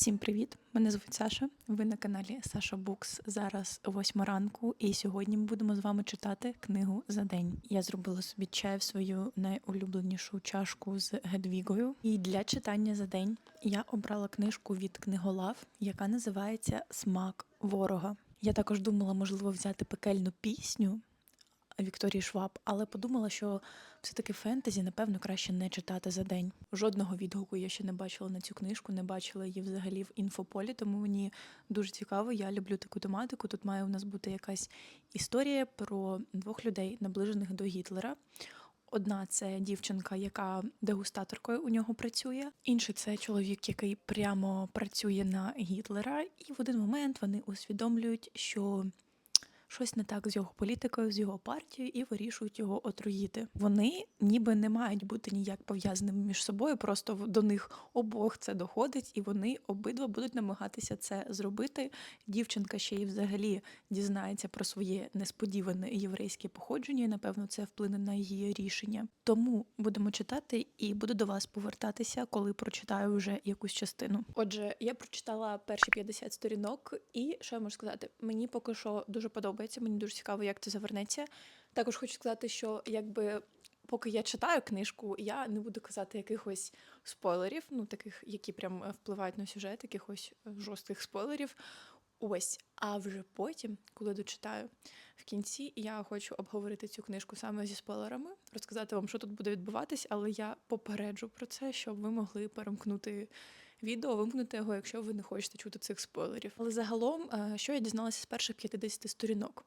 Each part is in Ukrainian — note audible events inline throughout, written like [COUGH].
Всім привіт! Мене звуть Саша. Ви на каналі Саша Букс. Зараз 8 ранку, і сьогодні ми будемо з вами читати книгу за день. Я зробила собі чай в свою найулюбленішу чашку з Гедвігою. І для читання за день я обрала книжку від книголав, яка називається Смак ворога. Я також думала, можливо, взяти пекельну пісню. Вікторії Шваб, але подумала, що все-таки фентезі, напевно, краще не читати за день. Жодного відгуку я ще не бачила на цю книжку, не бачила її взагалі в інфополі, тому мені дуже цікаво. Я люблю таку тематику. Тут має у нас бути якась історія про двох людей, наближених до Гітлера. Одна це дівчинка, яка дегустаторкою у нього працює. Інший це чоловік, який прямо працює на Гітлера, і в один момент вони усвідомлюють, що щось не так з його політикою, з його партією, і вирішують його отруїти. Вони ніби не мають бути ніяк пов'язаними між собою, просто до них обох це доходить, і вони обидва будуть намагатися це зробити. Дівчинка ще й взагалі дізнається про своє несподіване єврейське походження, і напевно це вплине на її рішення. Тому будемо читати і буду до вас повертатися, коли прочитаю вже якусь частину. Отже, я прочитала перші 50 сторінок, і що я можу сказати? Мені поки що дуже подобається. Мені дуже цікаво, як це завернеться. Також хочу сказати, що якби. Поки я читаю книжку, я не буду казати якихось спойлерів, ну таких, які прям е, впливають на сюжет, якихось е, жорстких спойлерів. Ось, а вже потім, коли дочитаю в кінці, я хочу обговорити цю книжку саме зі спойлерами, розказати вам, що тут буде відбуватись, але я попереджу про це, щоб ви могли перемкнути відео, вимкнути його, якщо ви не хочете чути цих спойлерів. Але загалом, е, що я дізналася з перших 50 сторінок?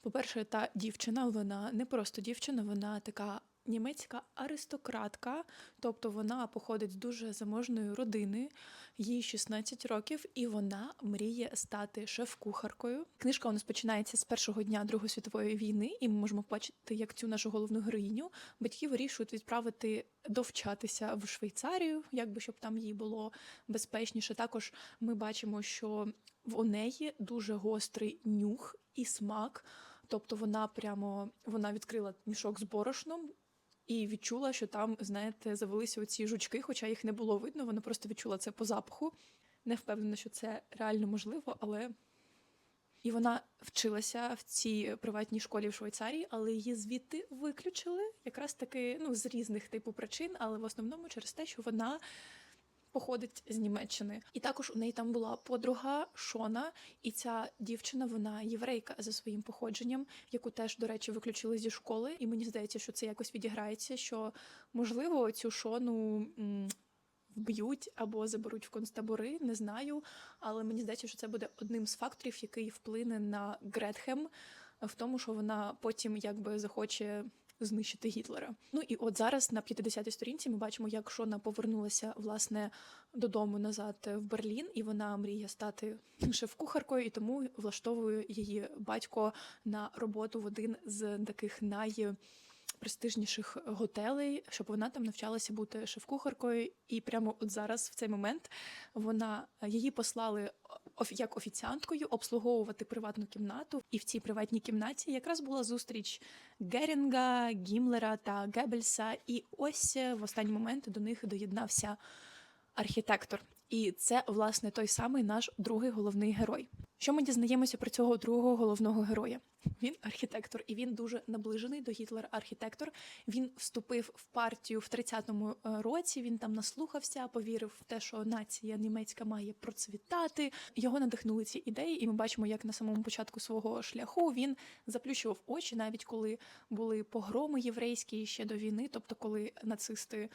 По-перше, та дівчина, вона не просто дівчина, вона така німецька аристократка, тобто вона походить з дуже заможної родини, їй 16 років, і вона мріє стати шеф-кухаркою. Книжка у нас починається з першого дня Другої світової війни, і ми можемо побачити, як цю нашу головну героїню батьки вирішують відправити довчатися в Швейцарію, якби щоб там їй було безпечніше. Також ми бачимо, що в неї дуже гострий нюх і смак. Тобто вона прямо вона відкрила мішок з борошном і відчула, що там, знаєте, завелися оці жучки, хоча їх не було видно. Вона просто відчула це по запаху. Не впевнена, що це реально можливо, але. І вона вчилася в цій приватній школі в Швейцарії, але її звідти виключили якраз таки ну, з різних типу причин, але в основному через те, що вона походить з Німеччини. І також у неї там була подруга Шона, і ця дівчина, вона єврейка за своїм походженням, яку теж, до речі, виключили зі школи. І мені здається, що це якось відіграється, що можливо цю шону. Вб'ють або заберуть в концтабори, не знаю. Але мені здається, що це буде одним з факторів, який вплине на Гретхем в тому, що вона потім якби захоче знищити Гітлера. Ну і от зараз на 50-й сторінці ми бачимо, як Шона повернулася власне додому назад в Берлін, і вона мріє стати шеф-кухаркою, і тому влаштовує її батько на роботу в один з таких най престижніших готелей, щоб вона там навчалася бути шеф-кухаркою. І прямо от зараз, в цей момент, вона її послали як офіціанткою обслуговувати приватну кімнату. І в цій приватній кімнаті якраз була зустріч Герінга, Гімлера та Геббельса. І ось е, в останній момент до них доєднався архітектор. І це, власне, той самий наш другий головний герой. Що ми дізнаємося про цього другого головного героя? Він архітектор, і він дуже наближений до Гітлера. Архітектор. Він вступив в партію в 30-му е, році. Він там наслухався, повірив в те, що нація німецька має процвітати. Його надихнули ці ідеї, і ми бачимо, як на самому початку свого шляху він заплющував очі, навіть коли були погроми єврейські ще до війни, тобто коли нацисти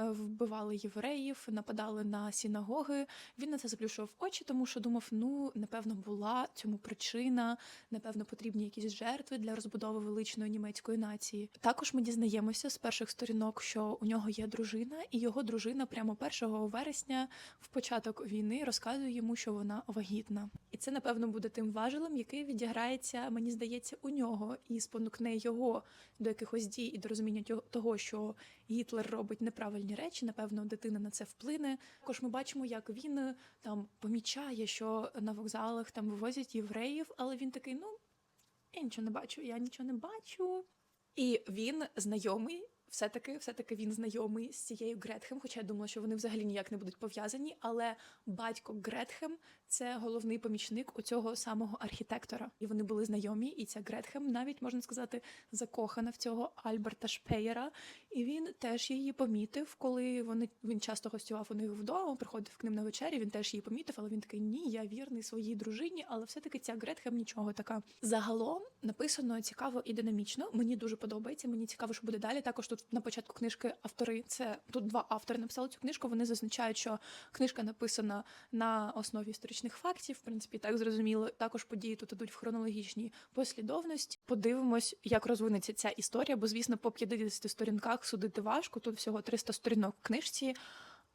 вбивали євреїв, нападали на синагоги. Він на це заплющував очі, тому що думав, ну напевно була цьому причина, напевно, потрібні якісь жертви для розбудови величної німецької нації. Також ми дізнаємося з перших сторінок, що у нього є дружина, і його дружина прямо 1 вересня, в початок війни, розказує йому, що вона вагітна. І це, напевно, буде тим важелем, який відіграється, мені здається, у нього і спонукне його до якихось дій і до розуміння того, що Гітлер робить неправильні речі. Напевно, дитина на це вплине. Також ми бачимо, як він е, там помічає, що на вокзалах там вивозять євреїв, але він такий, ну я нічого не бачу, я нічого не бачу. І він знайомий все-таки, все-таки він знайомий з цією Гретхем, хоча я думала, що вони взагалі ніяк не будуть пов'язані. Але батько Гретхем це головний помічник у цього самого архітектора. І вони були знайомі. І ця Гретхем навіть можна сказати закохана в цього Альберта Шпеєра. І він теж її помітив, коли вони він часто гостював у них вдома, приходив к ним на вечері. Він теж її помітив, але він такий ні, я вірний своїй дружині. Але все-таки ця Гретхем нічого така. Загалом написано цікаво і динамічно. Мені дуже подобається. Мені цікаво, що буде далі. Також тут на початку книжки автори. Це тут два автори написали цю книжку. Вони зазначають, що книжка написана на основі історичних фактів. В принципі, так зрозуміло. Також події тут ідуть в хронологічній послідовності. Подивимось, як розвинеться ця історія, бо звісно, по 50 сторінках судити важко. Тут всього 300 сторінок в книжці.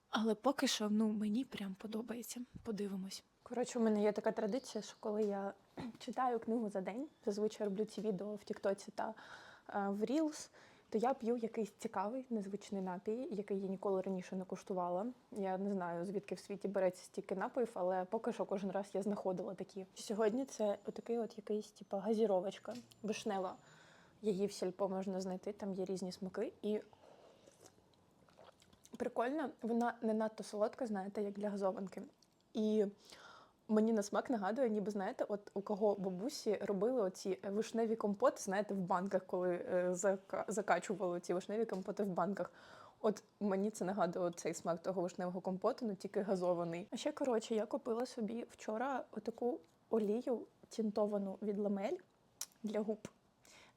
Але поки що, ну мені прям подобається. Подивимось. Коротше, у мене є така традиція, що коли я [CLEARS THROAT] читаю книгу за день, зазвичай роблю ці відео в Тіктоці та е, в Reels, то я п'ю якийсь цікавий, незвичний напій, який я ніколи раніше не куштувала. Я не знаю, звідки в світі береться стільки напоїв, але поки що кожен раз я знаходила такі. Сьогодні це отакий от якийсь, типу, газіровочка, вишнева. Її в сільпо можна знайти, там є різні смаки. І прикольно, вона не надто солодка, знаєте, як для газованки. І мені на смак нагадує, ніби знаєте, от у кого бабусі робили оці вишневі компоти, знаєте, в банках, коли е, закачували ці вишневі компоти в банках. От мені це нагадує цей смак того вишневого компоту, ну тільки газований. А ще коротше, я купила собі вчора отаку олію тінтовану від ламель для губ.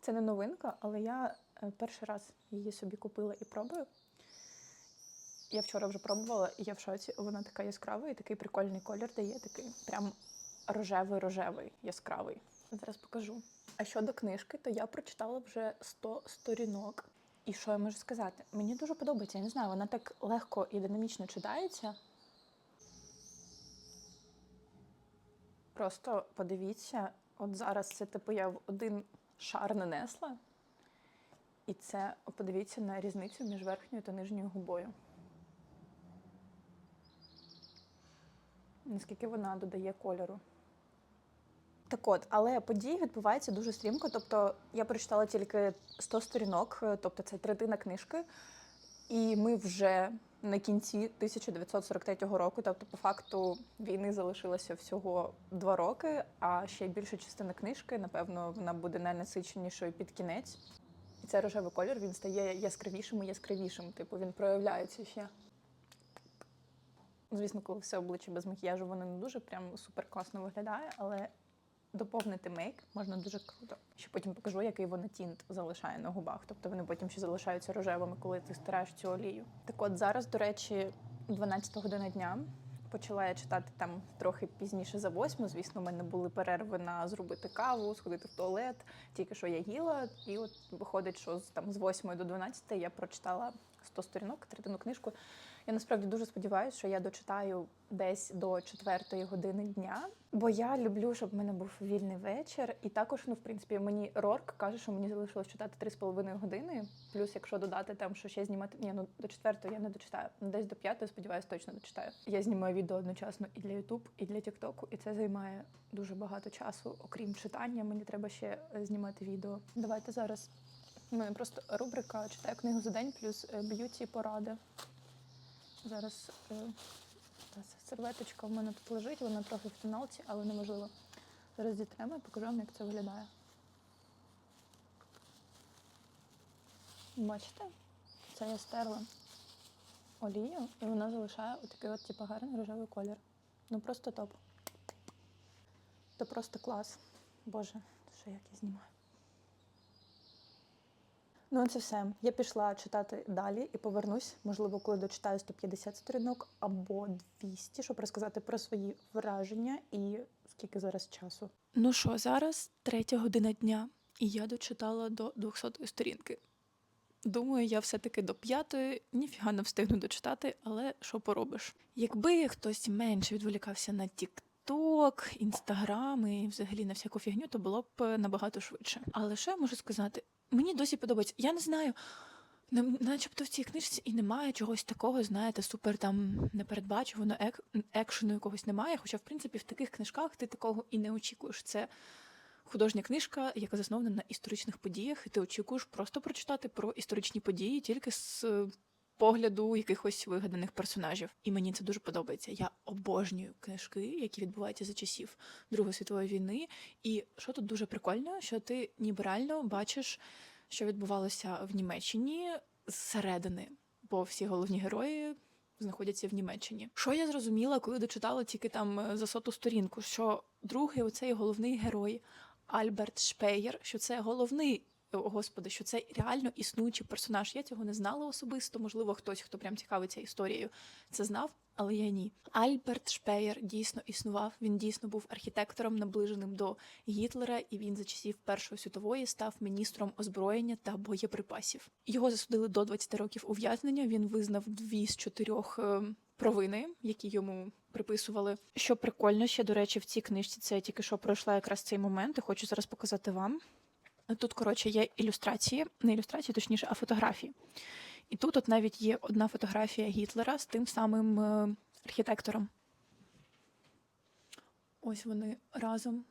Це не новинка, але я е, перший раз її собі купила і пробую. Я вчора вже пробувала, і я в шоці. Вона така яскрава і такий прикольний колір дає, такий прям рожевий-рожевий, яскравий. Зараз покажу. А щодо книжки, то я прочитала вже 100 сторінок. І що я можу сказати? Мені дуже подобається. Я не знаю, вона так легко і динамічно читається. Просто подивіться, от зараз це типу я в один шар нанесла. І це подивіться на різницю між верхньою та нижньою губою. Наскільки вона додає кольору. Так от, але події відбуваються дуже стрімко. Тобто я прочитала тільки 100 сторінок, е, тобто це третина книжки. І ми вже на кінці 1943 року, тобто, по факту, війни залишилося всього два роки, а ще більша частина книжки, напевно, вона буде найнасиченішою під кінець. І цей рожевий колір він стає яскравішим і яскравішим. Типу він проявляється ще. Звісно, коли все обличчя без макіяжу, воно не дуже прям супер класно виглядає, але доповнити мейк можна дуже круто. Ще потім покажу, який вона тінт залишає на губах. Тобто вони потім ще залишаються рожевими, коли ти стираєш цю олію. Так от зараз, до речі, 12 година дня. Почала я читати там трохи пізніше за восьму. Звісно, у мене були перерви на зробити каву, сходити в туалет. Тільки що я їла, і от виходить, що з там з 8 до 12 я прочитала 100 сторінок, третину книжку. Я насправді дуже сподіваюся, що я дочитаю десь до четвертої години дня, бо я люблю, щоб в мене був вільний вечір. І також, ну, в принципі, мені Рорк каже, що мені залишилось читати 3,5 години. Плюс, якщо додати там, що ще знімати. Ні, ну до четвертої я не дочитаю. Ну, Десь до п'ятої, сподіваюся, точно дочитаю. Я знімаю відео одночасно і для YouTube, і для Тіктоку, і це займає дуже багато часу. Окрім читання, мені треба ще е, знімати відео. Давайте зараз. У мене просто рубрика читаю книгу за день, плюс е, б'юті поради. Зараз е, та серветочка в мене тут лежить, вона трохи в тоналці, але неможливо. Зараз зітремо і покажу вам, як це виглядає. Бачите? Це я стерла олію, і вона залишає отакий от типу, гарний рожевий колір. Ну просто топ. Це просто клас. Боже, що як я знімаю. Ну, це все. Я пішла читати далі і повернусь, можливо, коли дочитаю 150 сторінок або 200, щоб розказати про свої враження і скільки зараз часу. Ну що, зараз третя година дня, і я дочитала до 200 сторінки. Думаю, я все-таки до п'ятої ніфіга не встигну дочитати, але що поробиш? Якби хтось менше відволікався на TikTok, Instagram і взагалі на всяку фігню, то було б е, набагато швидше. Але що я можу сказати? Мені досі подобається. Я не знаю. на- Начебто в цій книжці і немає чогось такого, знаєте, супер там непередбачуваного ек- екшену якогось немає. Хоча, в принципі, в таких книжках ти такого і не очікуєш. Це художня книжка, яка заснована на історичних подіях, і ти очікуєш просто прочитати про історичні події тільки з е, погляду якихось вигаданих персонажів. І мені це дуже подобається. Я обожнюю книжки, які відбуваються за часів Другої світової війни. І що тут дуже прикольно, що ти ніби реально бачиш, що відбувалося в Німеччині зсередини, бо всі головні герої. Знаходяться в Німеччині. Що я зрозуміла, коли дочитала тільки там е, за соту сторінку, що другий оцей головний герой Альберт Шпеєр, що це головний, господи, що це реально існуючий персонаж. Я цього не знала особисто. Можливо, хтось, хто прям цікавиться історією, це знав, але я ні. Альберт Шпеєр дійсно існував. Він дійсно був архітектором, наближеним до Гітлера, і він за часів Першої світової став міністром озброєння та боєприпасів. Його засудили до 20 років ув'язнення. Він визнав дві з чотирьох. е, Провини, які йому приписували. Що прикольно ще, до речі, в цій книжці це тільки що пройшла якраз цей момент, і хочу зараз показати вам. Тут, коротше, є ілюстрації, не ілюстрації, точніше, а фотографії. І тут от навіть є одна фотографія Гітлера з тим самим е, архітектором. Ось вони разом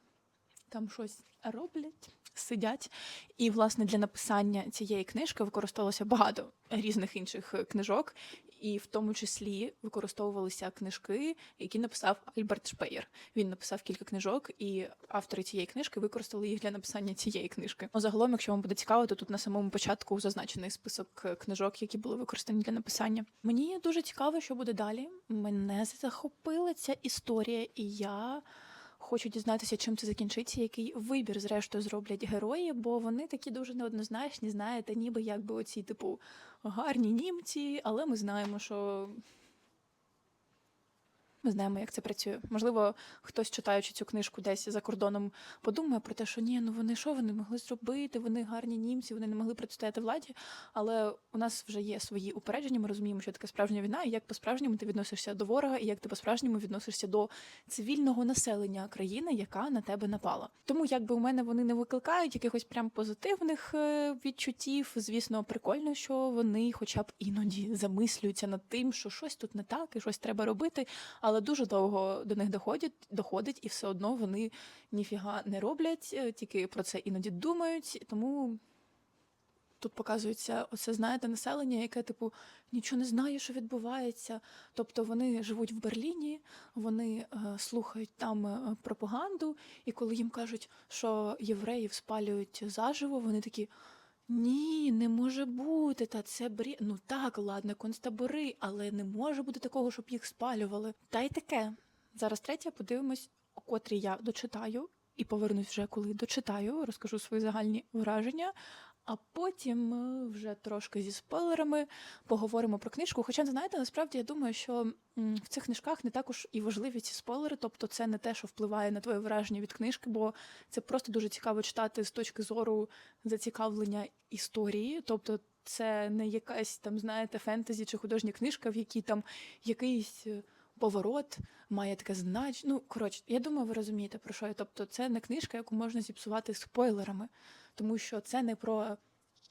там щось роблять, сидять. І, власне, для написання цієї книжки використовувалося багато різних інших е, книжок, і в тому числі використовувалися книжки, які написав Альберт Шпеєр. Він написав кілька книжок, і автори цієї книжки використали їх для написання цієї книжки. Ну, загалом, якщо вам буде цікаво, то тут на самому початку зазначений список е, книжок, які були використані для написання. Мені дуже цікаво, що буде далі. Мене захопила ця історія, і я. Хочу дізнатися, чим це закінчиться, який вибір, зрештою, зроблять герої, бо вони такі дуже неоднозначні, знаєте, ніби якби оці, типу, гарні німці, але ми знаємо, що. Ми знаємо, як це працює. Можливо, хтось, читаючи цю книжку десь за кордоном, подумає про те, що ні, ну вони що вони могли зробити? Вони гарні німці, вони не могли протистояти владі. Але у нас вже є свої упередження. Ми розуміємо, що таке справжня війна, і як по-справжньому ти відносишся до ворога, і як ти по-справжньому відносишся до цивільного населення країни, яка на тебе напала. Тому якби у мене вони не викликають якихось прям позитивних е, відчуттів. Звісно, прикольно, що вони, хоча б іноді замислюються над тим, що щось тут не так і щось треба робити. Але дуже довго до них доходять, доходить, і все одно вони ніфіга не роблять, е, тільки про це іноді думають. Тому тут показується оце, знаєте, населення, яке, типу, нічого не знає, що відбувається. Тобто вони живуть в Берліні, вони е, слухають там е, пропаганду, і коли їм кажуть, що євреїв спалюють заживо, вони такі. Ні, не може бути, та це брі... Ну так, ладно, концтабори, але не може бути такого, щоб їх спалювали. Та й таке. Зараз третє, подивимось, о котрій я дочитаю, і повернусь вже коли дочитаю, розкажу свої загальні враження. А потім е, вже трошки зі спойлерами поговоримо про книжку. Хоча, знаєте, насправді я думаю, що в цих книжках не також і важливі ці спойлери, тобто це не те, що впливає на твоє враження від книжки, бо це просто дуже цікаво читати з точки зору зацікавлення історії. Тобто, це не якась там, знаєте, фентезі чи художня книжка, в якій там якийсь. Поворот має таке знач. Ну, коротше, я думаю, ви розумієте про що я. Тобто, це не книжка, яку можна зіпсувати спойлерами, тому що це не про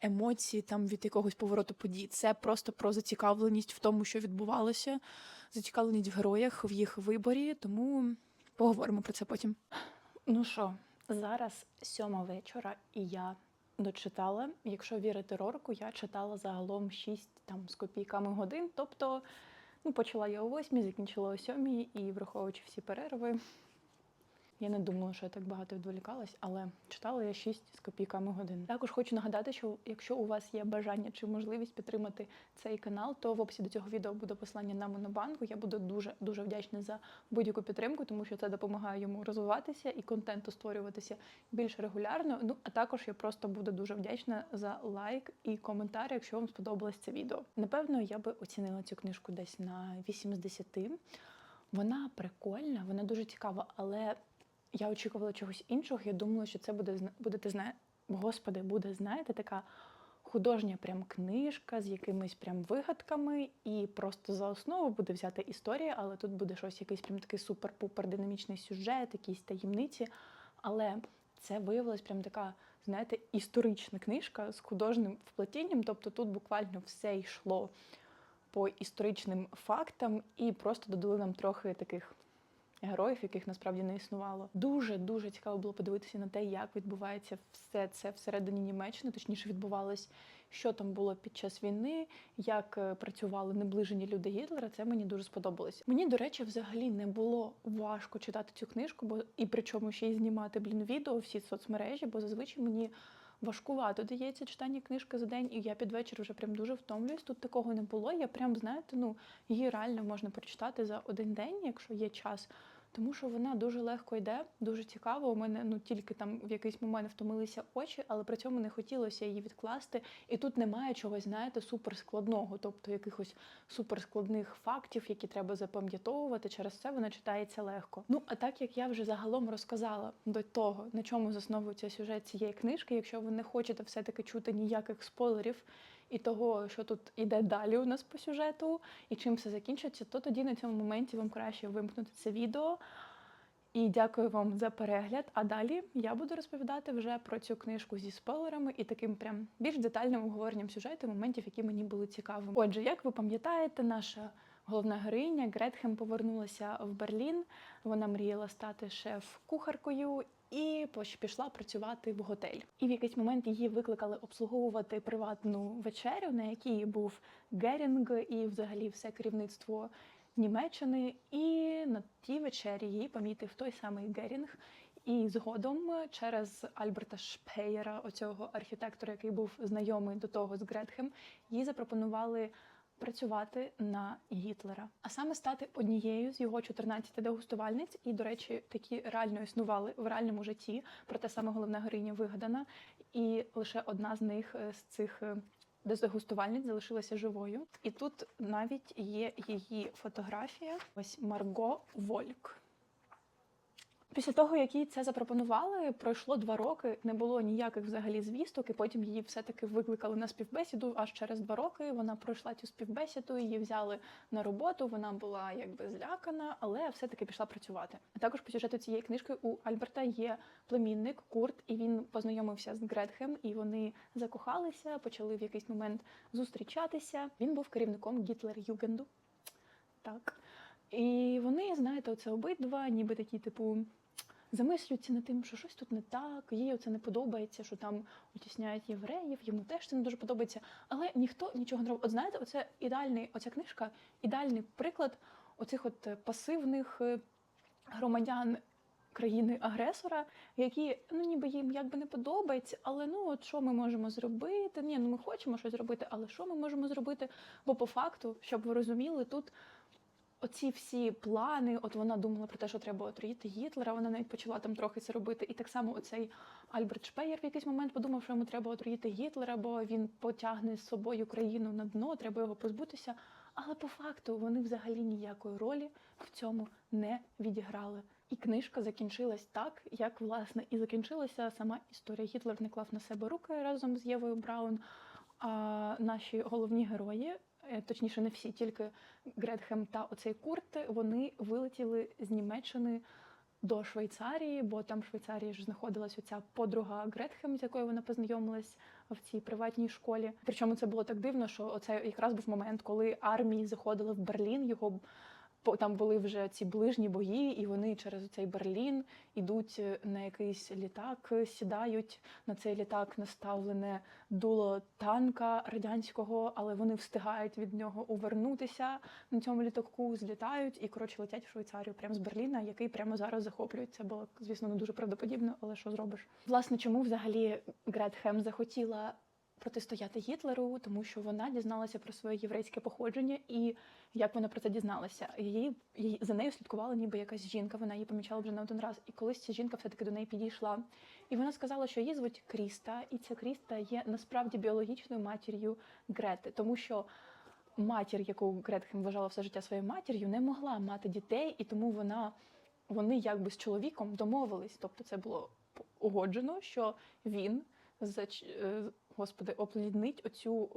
емоції там від якогось повороту подій. Це просто про зацікавленість в тому, що відбувалося, зацікавленість в героях, в їх виборі. Тому поговоримо про це потім. Ну що, зараз сьома вечора, і я дочитала. Якщо вірити Рорку, я читала загалом 6 там з копійками годин. Тобто, ну, почала я о восьмій, закінчила о сьомій, і враховуючи всі перерви. Я не думала, що я так багато відволікалась, але читала я 6 з копійками годин. Також хочу нагадати, що якщо у вас є бажання чи можливість підтримати цей канал, то в описі до цього відео буде посилання на Монобанку. Я буду дуже дуже вдячна за будь-яку підтримку, тому що це допомагає йому розвиватися і контенту створюватися більш регулярно. Ну а також я просто буду дуже вдячна за лайк і коментар, якщо вам сподобалось це відео. Напевно, я би оцінила цю книжку десь на 8 з 10. Вона прикольна, вона дуже цікава, але я очікувала чогось іншого. Я думала, що це буде будете зна... Господи, буде, знаєте, така художня прям книжка з якимись прям вигадками, і просто за основу буде взята історія, але тут буде щось, якийсь прям такий супер-пупер динамічний сюжет, якісь таємниці. Але це виявилась прям така, знаєте, історична книжка з художним вплетінням. Тобто тут буквально все йшло по історичним фактам і просто додали нам трохи таких героїв, яких насправді не існувало. Дуже дуже цікаво було подивитися на те, як відбувається все це всередині Німеччини, точніше відбувалось, що там було під час війни, як е, працювали наближені люди Гітлера. Це мені дуже сподобалось. Мені, до речі, взагалі не було важко читати цю книжку, бо і причому ще й знімати блін відео всі соцмережі, бо зазвичай мені. Важкувато дається читання книжки за день, і я під вечір вже прям дуже втомлююсь. Тут такого не було. Я прям, знаєте, ну її реально можна прочитати за один день, якщо є час. Тому що вона дуже легко йде, дуже цікаво. У мене ну тільки там в якийсь момент втомилися очі, але при цьому не хотілося її відкласти. І тут немає чогось, знаєте, суперскладного, тобто якихось суперскладних фактів, які треба запам'ятовувати. Через це вона читається легко. Ну а так як я вже загалом розказала до того, на чому засновується сюжет цієї книжки, якщо ви не хочете все-таки чути ніяких спойлерів. І того, що тут іде далі у нас по сюжету, і чим все закінчиться, то тоді на цьому моменті вам краще вимкнути це відео. І дякую вам за перегляд. А далі я буду розповідати вже про цю книжку зі спойлерами і таким прям більш детальним обговоренням сюжету, моментів, які мені були цікавими. Отже, як ви пам'ятаєте, наша головна героїня Гретхем повернулася в Берлін. Вона мріяла стати шеф-кухаркою. І пішла працювати в готель. І в якийсь момент її викликали обслуговувати приватну вечерю, на якій був Герінг і взагалі все керівництво Німеччини. І на тій вечері її помітив той самий Герінг. І згодом через Альберта Шпеєра, оцього архітектора, який був знайомий до того з Гретхем, їй запропонували працювати на Гітлера, а саме стати однією з його 14 дегустувальниць. І, до речі, такі реально існували в реальному житті. Проте саме головна героїня вигадана, і лише одна з них е, з цих. дезагустувальниць залишилася живою, і тут навіть є її фотографія. Ось Марго Вольк. Після того, як їй це запропонували, пройшло два роки, не було ніяких взагалі звісток, і потім її все-таки викликали на співбесіду. Аж через два роки вона пройшла цю співбесіду, її взяли на роботу. Вона була якби злякана, але все-таки пішла працювати. А також по сюжету цієї книжки у Альберта є племінник Курт, і він познайомився з Гретхем, і вони закохалися, почали в якийсь момент зустрічатися. Він був керівником Гітлер-Югенду. Так. І вони, знаєте, оце обидва, ніби такі, типу, замислюються над тим, що щось тут не так, їй оце не подобається, що там утісняють євреїв, йому теж це не дуже подобається. Але ніхто нічого не робить. От знаєте, оце ідеальний, оця книжка, ідеальний приклад оцих от е, пасивних е, громадян країни-агресора, які ну ніби їм якби не подобається, але ну от що ми можемо зробити? Ні, ну ми хочемо щось зробити, але що ми можемо зробити? Бо по факту, щоб ви розуміли, тут оці всі плани, от вона думала про те, що треба отруїти Гітлера, вона навіть почала там трохи це робити. І так само оцей Альберт Шпеєр в якийсь момент подумав, що йому треба отруїти Гітлера, бо він потягне з собою країну на дно, треба його позбутися. Але по факту вони взагалі ніякої ролі в цьому не відіграли. І книжка закінчилась так, як власне і закінчилася сама історія. Гітлер не клав на себе руки разом з Євою Браун. А наші головні герої, точніше, не всі, тільки Гретхем та оцей Курт, вони вилетіли з Німеччини до Швейцарії, бо там в Швейцарії ж знаходилась оця подруга Гретхем, з якою вона познайомилась в цій приватній школі. Причому це було так дивно, що оце якраз був момент, коли армії заходили в Берлін. Його там були вже ці ближні бої, і вони через цей Берлін ідуть е, на якийсь літак, е, сідають на цей літак наставлене дуло танка радянського, але вони встигають від нього увернутися на цьому літаку, злітають і коротше летять в Швейцарію прямо з Берліна, який прямо зараз захоплюють. Це було, звісно, не дуже правдоподібно, але що зробиш? Власне, чому взагалі Гретхем захотіла протистояти Гітлеру, тому що вона дізналася про своє єврейське походження, і як вона про це дізналася? Її, її за нею слідкувала ніби якась жінка. Вона її помічала вже не один раз. І колись ця жінка все таки до неї підійшла. І вона сказала, що її звуть Кріста, і ця Кріста є насправді біологічною матір'ю Грети, тому що. Матір, яку Гретхем вважала все життя своєю матір'ю, не могла мати дітей, і тому вона вони якби з чоловіком домовились. Тобто це було угоджено, що він зач... е, господи, опліднить оцю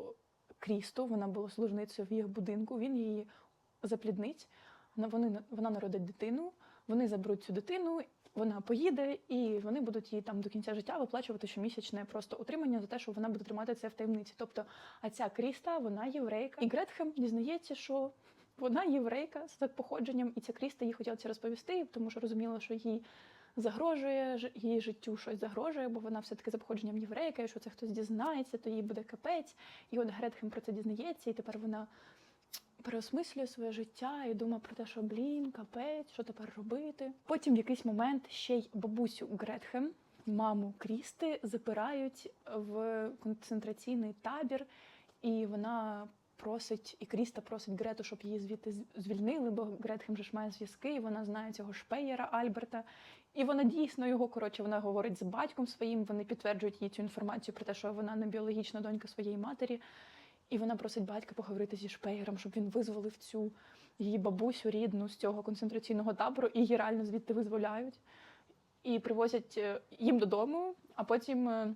крісту. Вона була служницею в їх будинку. Він її запліднить. на- Вони вона народить дитину. Вони заберуть цю дитину. Вона поїде, і вони будуть їй там до кінця життя виплачувати щомісячне просто утримання за те, що вона буде тримати це в таємниці. Тобто, а ця Кріста, вона єврейка. І Гретхем дізнається, що Вона єврейка з походженням, і ця Кріста їй хотіла це розповісти, тому що розуміла, що їй загрожує її життю щось загрожує, бо вона все-таки за походженням єврейка, і що це хтось дізнається, то їй буде капець. І от Гретхем про це дізнається, і тепер вона переосмислює своє життя і думає про те, що блін, капець, що тепер робити. Потім в якийсь момент ще й бабусю Гретхем, маму Крісти, запирають в концентраційний табір, і вона. Просить і Кріста просить Грету, щоб її звідти звільнили, бо Гретхем же ж має зв'язки, і вона знає цього шпеєра Альберта. І вона дійсно його коротше, вона говорить з батьком своїм. Вони підтверджують їй цю інформацію про те, що вона не біологічна донька своєї матері. І вона просить батька поговорити зі шпеєром, щоб він визволив цю її бабусю рідну з цього концентраційного табору, і її реально звідти визволяють. І привозять е, їм додому, а потім. е,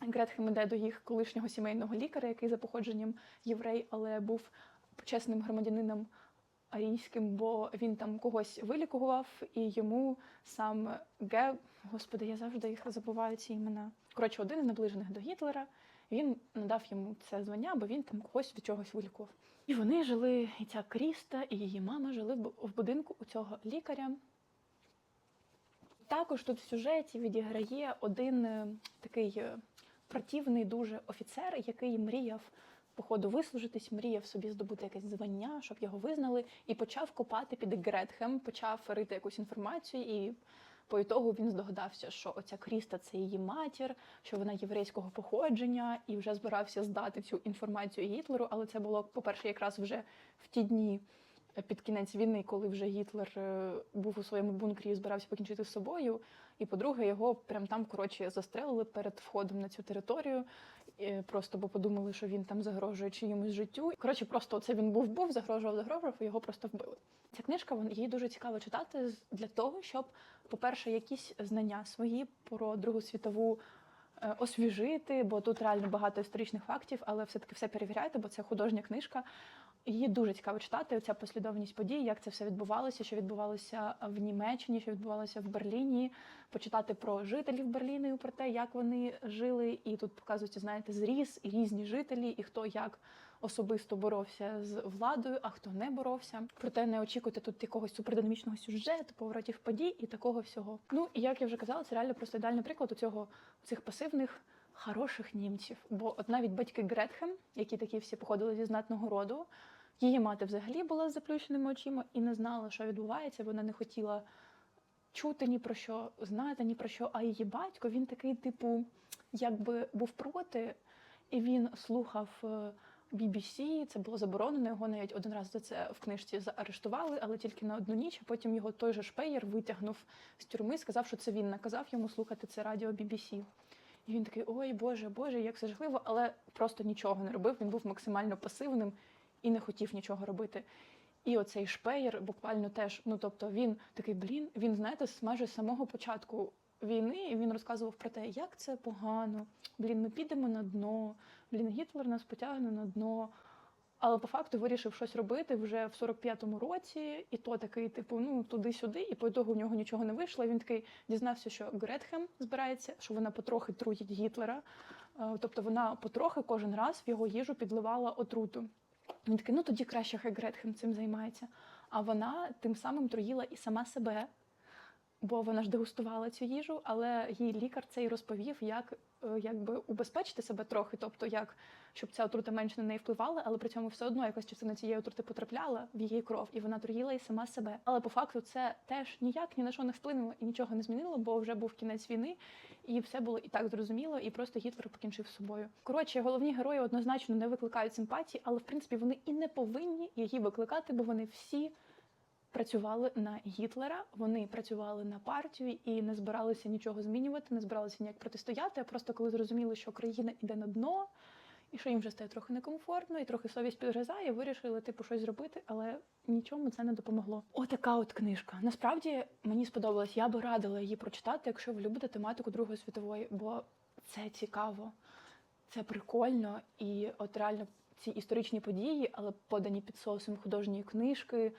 Гретхем іде до їх колишнього сімейного лікаря, який за походженням єврей, але був почесним громадянином арійським, бо він там когось вилікував, і йому сам Ге, господи, я завжди їх забуваю ці імена. Коротше, один із наближених до Гітлера. Він надав йому це звання, бо він там когось від чогось вилікував. І вони жили, і ця Кріста, і її мама жили в будинку у цього лікаря. Також тут в сюжеті відіграє один е, такий е, противний дуже офіцер, який мріяв походу вислужитись, мріяв собі здобути якесь звання, щоб його визнали, і почав копати під Гретхем, почав рити якусь інформацію, і по ітогу він здогадався, що оця Кріста це її матір, що вона єврейського походження, і вже збирався здати цю інформацію Гітлеру. Але це було, по-перше, якраз вже в ті дні е, під кінець війни, коли вже Гітлер е, був у своєму бункері і збирався покінчити з собою. І по-друге, його прям там коротше застрелили перед входом на цю територію, просто бо подумали, що він там загрожує чиємусь життю. Коротше, просто це він був був, загрожував, загрожував, і його просто вбили. Ця книжка її дуже цікаво читати для того, щоб, по-перше, якісь знання свої про Другу світову е, освіжити, бо тут реально багато історичних фактів, але все-таки все перевіряйте, бо це художня книжка. Її дуже цікаво читати. Оця послідовність подій, як це все відбувалося, що відбувалося в Німеччині, що відбувалося в Берліні, почитати про жителів Берліну, про те, як вони жили. І тут показується, знаєте, зріз і різні жителі, і хто як особисто боровся з владою, а хто не боровся. Проте не очікуйте тут якогось супердинамічного сюжету, поворотів подій і такого всього. Ну і як я вже казала, це реально просто ідеальний приклад у цього цих пасивних. Хороших німців, бо от навіть батьки Гретхем, які такі всі походили зі знатного роду, її мати взагалі була з заплющеними очима і не знала, що відбувається. Вона не хотіла чути ні про що, знати ні про що. А її батько він такий, типу, якби був проти, і він слухав е, BBC, це було заборонено. Його навіть один раз за це в книжці заарештували, але тільки на одну ніч. А потім його той же шпеєр витягнув з тюрми, сказав, що це він наказав йому слухати це радіо BBC. І він такий, ой, Боже, Боже, як це жахливо, але просто нічого не робив. Він був максимально пасивним і не хотів нічого робити. І оцей шпеєр буквально теж, ну тобто він такий, блін, він, знаєте, майже з самого початку війни він розказував про те, як це погано. Блін, ми підемо на дно, блін, Гітлер нас потягне на дно. Але по факту вирішив щось робити вже в 45-му році, і то такий, типу, ну туди-сюди, і по ітогу в нього нічого не вийшло. Він такий дізнався, що Гретхем збирається, що вона потрохи труїть Гітлера. Е, Тобто вона потрохи кожен раз в його їжу підливала отруту. Він такий, ну тоді краще хай Гретхем цим займається. А вона тим самим труїла і сама себе, бо вона ж дегустувала цю їжу, але їй лікар цей розповів, як е, якби убезпечити себе трохи, тобто як щоб ця отрута менше на неї впливала, але при цьому все одно якась частина цієї отрути потрапляла в її кров, і вона труїла і сама себе. Але по факту це теж ніяк ні на що не вплинуло і нічого не змінило, бо вже був кінець війни, і все було і так зрозуміло, і просто Гітлер покінчив з собою. Коротше, головні герої однозначно не викликають симпатії, але в принципі вони і не повинні її викликати, бо вони всі працювали на Гітлера, вони працювали на партію і не збиралися нічого змінювати, не збиралися ніяк протистояти. А просто коли зрозуміли, що країна йде на дно, і що їм вже стає трохи некомфортно, і трохи совість підгризає, вирішили типу щось зробити, але нічому це не допомогло. Отака от книжка. Насправді мені сподобалась. Я би радила її прочитати, якщо ви любите тематику Другої світової, бо це цікаво, це прикольно, і от реально ці історичні події, але подані під соусом художньої книжки.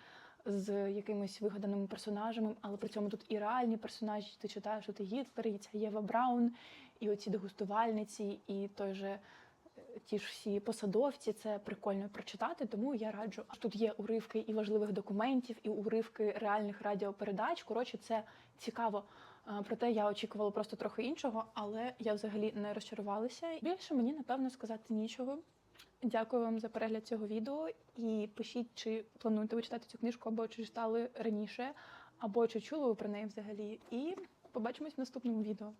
З якимись вигаданими персонажами, але при цьому тут і реальні персонажі. Ти читаєш, ти Гітлер, і ця Єва Браун, і оці дегустувальниці, і той же ті ж всі посадовці. Це прикольно прочитати, тому я раджу. Тут є уривки і важливих документів, і уривки реальних радіопередач. Коротше, це цікаво. Проте я очікувала просто трохи іншого, але я взагалі не розчарувалася. Більше мені напевно сказати нічого. Дякую вам за перегляд цього відео. І пишіть, чи плануєте ви читати цю книжку, або чи читали раніше, або чи чули ви про неї взагалі. І побачимось в наступному відео.